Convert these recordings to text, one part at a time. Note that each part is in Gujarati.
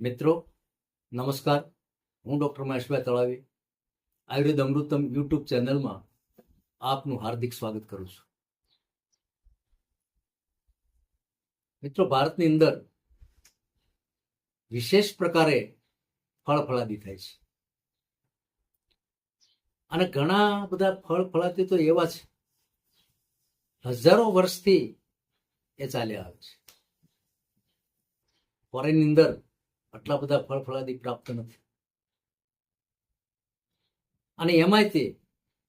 મિત્રો, નમસ્કાર. હું ડૉક્ટર મહેશભાઈ તળાવી, આયુર્વેદ અમૃતમ યુટ્યુબ ચેનલમાં આપનું હાર્દિક સ્વાગત કરું છું. મિત્રો, ભારતની અંદર વિશેષ પ્રકારે ફળ ફળાદી થાય છે. અને ઘણા બધા ફળ ફળાદી તો એવા છે હજારો વર્ષથી એ ચાલ્યા આવે છે. ફોરેનની અંદર આટલા બધા ફળ ફળાદી પ્રાપ્ત નથી. અને એમાંય તે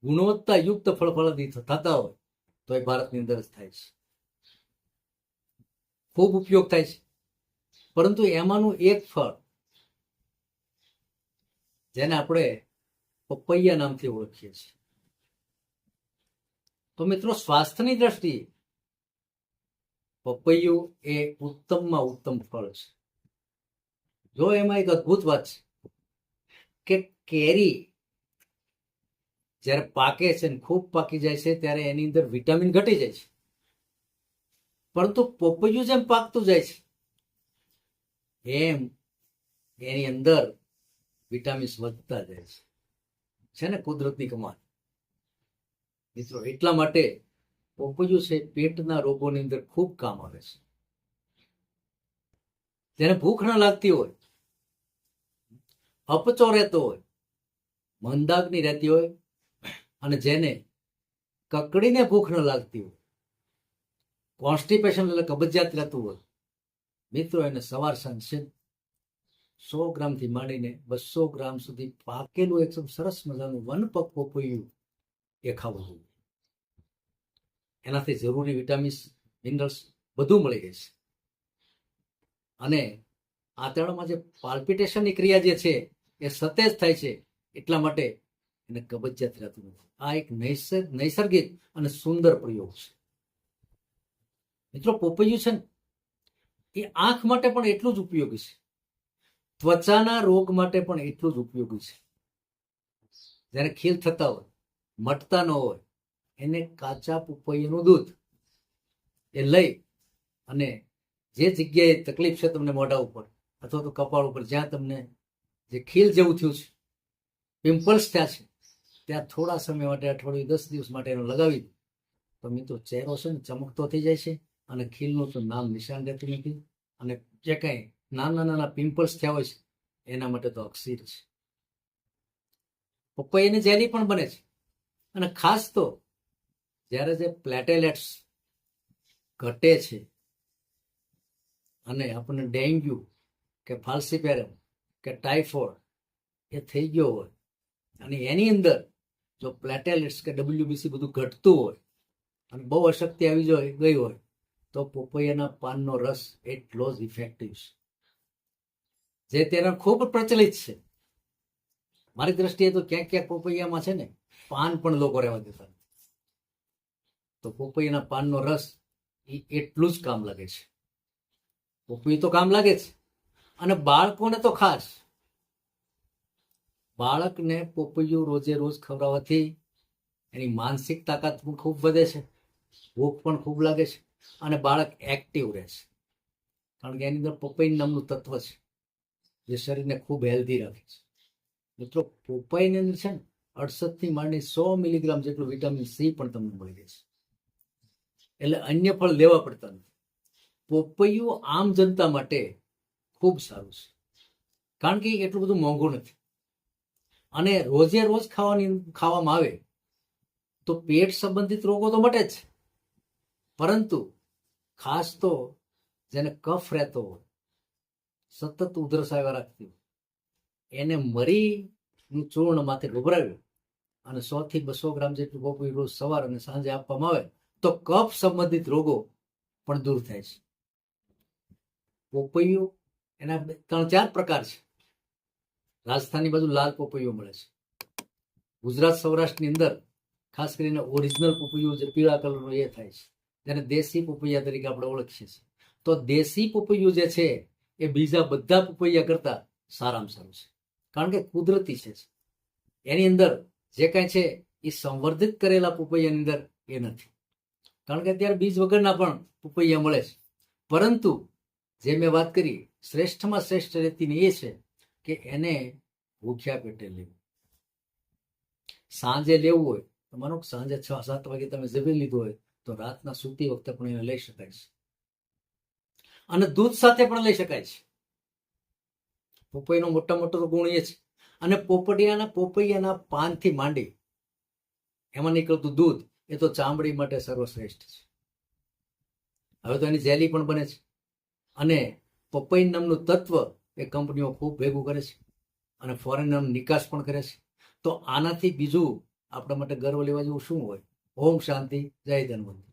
ગુણવત્તા યુક્ત ફળ ફળાદી થતા હોય તો એ ભારતની અંદર જ થાય છે. ખૂબ ઉપયોગ થાય છે. પરંતુ એમાંનું એક ફળ, જેને આપણે પપૈયા નામથી ઓળખીએ છીએ. તો મિત્રો, સ્વાસ્થ્યની દ્રષ્ટિએ પપૈયું એ ઉત્તમમાં ઉત્તમ ફળ છે. જો એમાં એક અદ્ભુત વાત છે કે કેરી જ્યારે પાકે છે ને ખૂબ પાકી જાય છે, ત્યારે એની અંદર વિટામિન ઘટી જાય છે. પરંતુ પોપૈયું જેમ પાકતું જાય છે, એમ એની અંદર વિટામિન્સ વધતા જાય છે. છે ને કુદરતની કમાલ. મિત્રો, એટલા માટે પોપૈયું છે પેટના રોગોની અંદર ખૂબ કામ આવે છે. જેને ભૂખ ન લાગતી હોય અપચો રહેતો હોય મંદાગ્નિ રહેતી હોય અને જેને કકડીને ભૂખ ન લાગતી હોય. કોન્સ્ટિપેશન એટલે કબજિયાત રહેતું હોય. મિત્રો, એને સવાર સાંજ સો ગ્રામથી માંડીને બસો ગ્રામ સુધી પાકેલું એકદમ સરસ મજાનું વન પક્વ પપૈયું એ ખાવું જોઈએ. એનાથી જરૂરી વિટામિન્સ, મિનરલ્સ બધું મળી રહે છે. અને આંતરડામાં જે પાલ્પિટેશનની ક્રિયા જે છે એ સતેજ થાય છે એટલા માટે એને કબજિયાત રહેતું નથી. આ એક નૈસર્ગિક અને સુંદર પ્રયોગ છે. મિત્રો, પોપૈયું છે ને, એ આંખ માટે પણ એટલું જ ઉપયોગી છે. ત્વચાના રોગ માટે પણ એટલું જ ઉપયોગી છે. જ્યારે ખીલ થતા હોય, મટતા ન હોય, એને કાચા પોપૈયાનું દૂધ એ લઈ અને જે જગ્યાએ તકલીફ છે, તમને મોઢા ઉપર, અથવા તો કપાળ ઉપર, જ્યાં તમને જે ખીલ જેવું થયું છે પિમ્પલ્સ થયા છે, ત્યાં થોડા સમય માટે અઠવાડિયું દસ દિવસ માટે એનો લગાવી દો. તો મિત્રો ચહેરો છે ને ચમકતો થઈ જાય છે અને ખીલનું તો નામ નિશાન રહેતું નથી અને જે કાંઈ નાના નાના પિમ્પલ્સ થયા હોય છે, એના માટે તો અક્ષીર છે. પપૈયાની જેલી પણ બને છે. અને ખાસ તો જ્યારે જે પ્લેટેલેટ્સ ઘટે છે અને આપણને ડેન્ગ્યુ કે ફાલ્સીપેરમ કે ટાઇફોઇડ એ થઈ ગયો હોય અને એની અંદર જો પ્લેટેલેટ્સ કે ડબલ્યુબીસી બધું ઘટતું હોય અને બહુ અશક્તિ આવી જાય ગઈ હોય, તો પોપૈયાના પાનનો રસ એટલો જ ઇફેક્ટિવ છે. જે તેના ખૂબ પ્રચલિત છે. મારી દ્રષ્ટિએ તો ક્યાંક ક્યાંક પોપૈયામાં છે ને પાન પણ લોકો રહેવા દેતા તો પોપૈયાના પાનનો રસ એ એટલું જ કામ લાગે છે. પોપૈયું તો કામ લાગે છે અને બાળકોને તો ખાસ. બાળકને પોપૈયું રોજે રોજ ખવડાવવાથી એની માનસિક તાકાત પણ ખૂબ વધે છે, ભૂખ પણ ખૂબ લાગે છે અને બાળક એક્ટિવ રહે છે. કારણ કે એની અંદર પપૈયા નામનું તત્વ છે, જે શરીરને ખૂબ હેલ્ધી રાખે છે. મિત્રો પોપાઈની અંદર છે ને, અડસઠથી માંડી સો મિલીગ્રામ જેટલું વિટામિન સી પણ તમને મળી જાય છે. એટલે અન્ય ફળ લેવા પડતા નથી. પોપૈયું આમ જનતા માટે ખૂબ સારું છે. કારણ કે એટલું બધું મોંઘું નથી. અને રોજે રોજ ખાવાની ખાવામાં આવે તો પેટ સંબંધિત રોગો તો મટે જ પરંતુ ખાસ તો જેને કફ રહેતો હોય, સતત ઉધરસ આવ્યા રાખતી હોય, એને મરીનું ચૂર્ણ માથે ગભરાવ્યું અને સો થી બસો ગ્રામ જેટલું પોપૈયું રોજ સવાર અને સાંજે આપવામાં આવે તો કફ સંબંધિત રોગો પણ દૂર થાય છે. પોપૈયું એના ત્રણ ચાર પ્રકાર છે. રાજસ્થાનની બાજુ લાલ પોપૈયું મળે છે. ગુજરાત સૌરાષ્ટ્રની અંદર ખાસ કરીને ઓરિજિનલ પોપૈયું જે પીળા કલરનો એ થાય છે. જેને દેશી પોપૈયા તરીકે આપણે ઓળખીએ છીએ. તો દેશી પોપૈયું જે છે એ બીજા બધા પોપૈયા કરતાં સારામાં સારું છે. કારણ કે કુદરતી છે એની અંદર જે કાંઈ છે એ સંવર્ધિત કરેલા પોપૈયાની અંદર એ નથી. કારણ કે અત્યારે બીજ વગરના પણ પોપૈયા મળે છે. પરંતુ જે મેં વાત કરી શ્રેષ્ઠમાં શ્રેષ્ઠ રેતીની એ છે કે એને ભૂખ્યા પેટે લેવું. સાંજે લેવું હોય, તો માનો સાંજે છ, સાત વાગે તમે જમી લીધું હોય, તો રાતના સૂતી વખતે પણ એને લઈ શકાય છે. અને દૂધ સાથે પણ લઈ શકાય છે. પોપૈનો મોટા મોટો ગુણ એ છે. અને પોપડિયાના, પોપૈયાના પાનથી માંડી એમાં નીકળતું દૂધ એ તો ચામડી માટે સર્વશ્રેષ્ઠ છે. હવે તો એની જેલી પણ બને છે. અને પપૈન નામનું તત્વ એ કંપનીઓ ખૂબ ભેગું કરે છે અને ફોરેનરનો નિકાસ પણ કરે છે. તો આનાથી બીજું આપણા માટે ગર્વ લેવા જેવું શું હોય? ઓમ શાંતિ, જય ધન્વંતરી.